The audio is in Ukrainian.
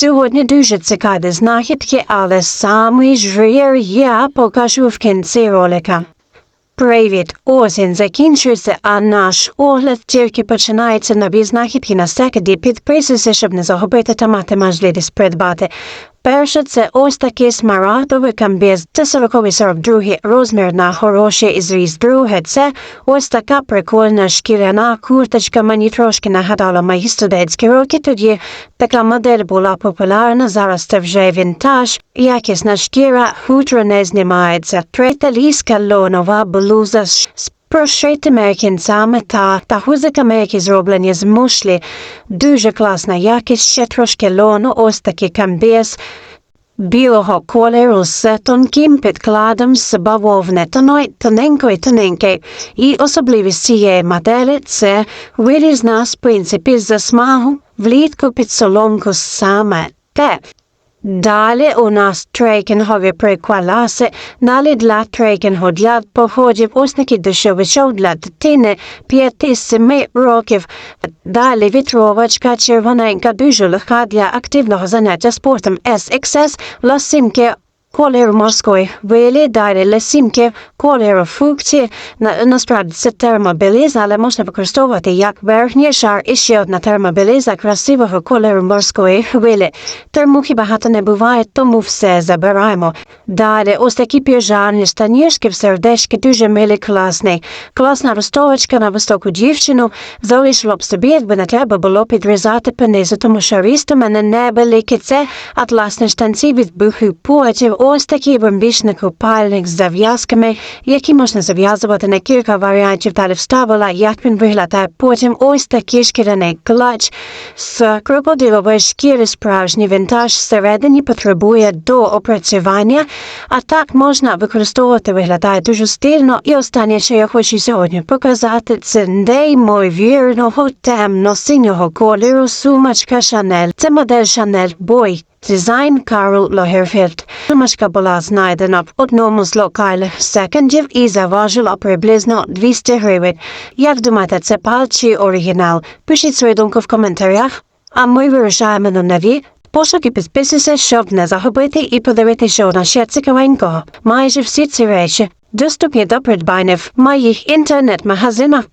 Сьогодні дуже цікаві знахідки, але самий жир я покажу в кінці ролика. Привіт! Осінь закінчується, а наш огляд тільки починається нові знахідки на секунді. Підписуйся, щоб не загубити та мати можливість придбати. Перше це ось такий смарагдовий камбіз. Це 40-42 розмір на хороший зріз. Друге це ось така прикольна шкіряна курточка. Мені трошки нагадала мої студентські роки. Тоді така модель була популярна. Зараз це вже вінтаж. Якісна шкіра, хутро не знімається. Третя ліска лонова блуза з з прошитими кінцями та, та гузиками, які зроблені з мушлі. Дуже класна якість, ще трошки лону, ось такий камбіз. Білого кольору з тонким підкладом з бавовни, тоненької, тоненької. І особливість цієї моделі – це вирізна з принципі засмагу влітку під соломку саме те. Далі у нас трекінгові прикваласи, далі для трекінгу для походів такі дешевичок для дитини 5-7 років. Далі вітровочка червоненька, дуже легка для активного заняття спортом SXS, лосинки Кольору морської хвилі, далі лесінки, кольору фрукті. На, насправді це термобілиза, але можна використовувати як верхній шар і ще одна термобілиза красивого кольору морської хвилі. Термухи багато не буває, тому все забираємо. Далі ось такі піжарні штанішки в сердечки, дуже милі, класний. Класна ростовочка на високу дівчину. Залишило б собі, якби не треба було підрізати понизу, тому що ріст у мене невеликий. Це атласні штанці від бухих потів. Ось такий бомбічний купальник з зав'язками, які можна зав'язувати на кілька варіантів та вставила, як він виглядає. Потім ось такий шкіряний клач з крокодилової шкіри справжній вінтаж всередині потребує до опрацювання, а так можна використовувати, виглядає дуже стильно. І останнє, що я хочу сьогодні показати, це неймовірного темно-синього кольору сумочка Шанель. Це модель Шанель Boy. Дизайн Карл Лагерфілд. Сумочка була знайдена в одному з локальних секондів і заважила приблизно 200 гривень. Як думаєте, це пал чи оригінал? Пишіть свою думку в коментарях, а ми вирішаємо на нові. Пошуки підписуйся, щоб не загубити і подивитися, що у нас ще цікавенького. Майже всі ці речі доступні до придбання в моїх інтернет-магазинах